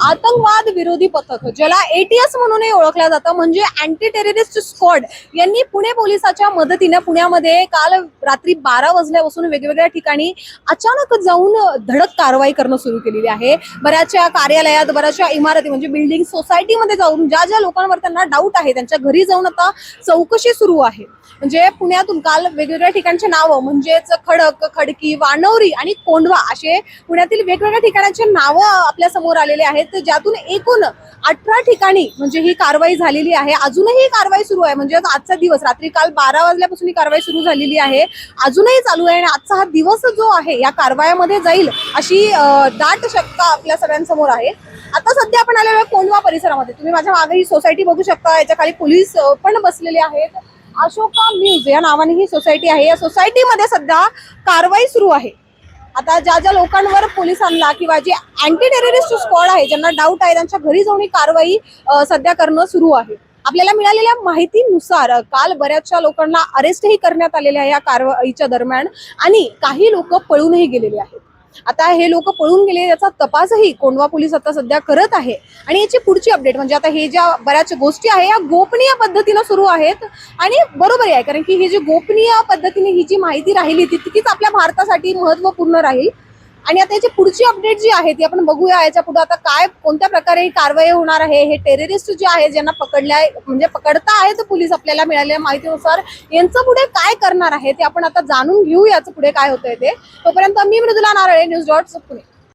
आतंकवाद विरोधी पथक ज्याला एटीएस म्हणूनही ओळखलं जातं म्हणजे अँटी टेररिस्ट स्क्वॉड यांनी पुणे पोलिसाच्या मदतीने पुण्यामध्ये काल रात्री बारा वाजल्यापासून वेगवेगळ्या ठिकाणी अचानक जाऊन धडक कारवाई करणं सुरू केलेली आहे. बऱ्याचशा कार्यालयात बऱ्याचशा इमारती म्हणजे बिल्डिंग सोसायटीमध्ये जाऊन ज्या ज्या लोकांवर त्यांना डाऊट आहे त्यांच्या घरी जाऊन आता चौकशी सुरू आहे. म्हणजे पुण्यातून काल वेगवेगळ्या ठिकाणचे नावं म्हणजेच खडक खडकी वानवरी आणि कोंढवा असे पुण्यातील वेगवेगळ्या ठिकाणांचे नावं आपल्यासमोर आलेले आहेत. ज्यातून एकूण अठरा ठिकाणी म्हणजे ही कारवाई झालेली आहे. अजूनही कारवाई सुरू आहे. म्हणजे आजचा दिवस रात्री काल बारा वाजल्यापासून ही कारवाई सुरू झालेली आहे. अजूनही चालू आहे आणि आजचा हा दिवस जो आहे या कारवायामध्ये जाईल अशी दाट शक्यता आपल्या सगळ्यांसमोर आहे. आता सध्या आपण आलेलो आहे परिसरामध्ये. तुम्ही माझ्या मागे ही सोसायटी बघू शकता. याच्या खाली पोलीस पण बसलेले आहेत. अशोका म्यूज या नावाने ही सोसायटी आहे. या सोसायटीमध्ये सध्या कारवाई सुरू आहे. आता ज्या ज्या लोकांवर पोलिसांना किंवा जे अँटी टेररिस्ट स्क्वॉड आहे ज्यांना डाऊट आहे त्यांच्या घरी जाऊन ही कारवाई सध्या करणं सुरू आहे. आपल्याला मिळालेल्या माहितीनुसार काल बऱ्याचशा लोकांना अरेस्टही करण्यात आलेल्या आहे या कारवाईच्या दरम्यान आणि काही लोक पळूनही गेलेले आहेत. आता हे लोक पळून गेले याचा तपासही कोंडवा पोलीस आता सध्या करत आहे. आणि याची पुढची अपडेट म्हणजे आता हे ज्या बऱ्याच गोष्टी आहे या गोपनीय पद्धतीनं सुरू आहेत. आणि बरोबर आहे कारण की ही जी गोपनीय पद्धतीने ही जी माहिती राहिली ती तितकीच आपल्या भारतासाठी महत्त्वपूर्ण राहील. आणि आता याची पुढची अपडेट जी आहे ती आपण बघूया. याच्यापुढे आता काय कोणत्या प्रकारे ही कारवाई होणार आहे? हे टेररिस्ट जे आहे ज्यांना पकडल्या म्हणजे पकडता आहे तर पोलीस आपल्याला मिळालेल्या माहितीनुसार यांचं पुढे काय करणार आहे ते आपण आता जाणून घेऊ याचं पुढे काय होतंय ते. तोपर्यंत मी मृदुला नारळे न्यूज डॉट पुणे.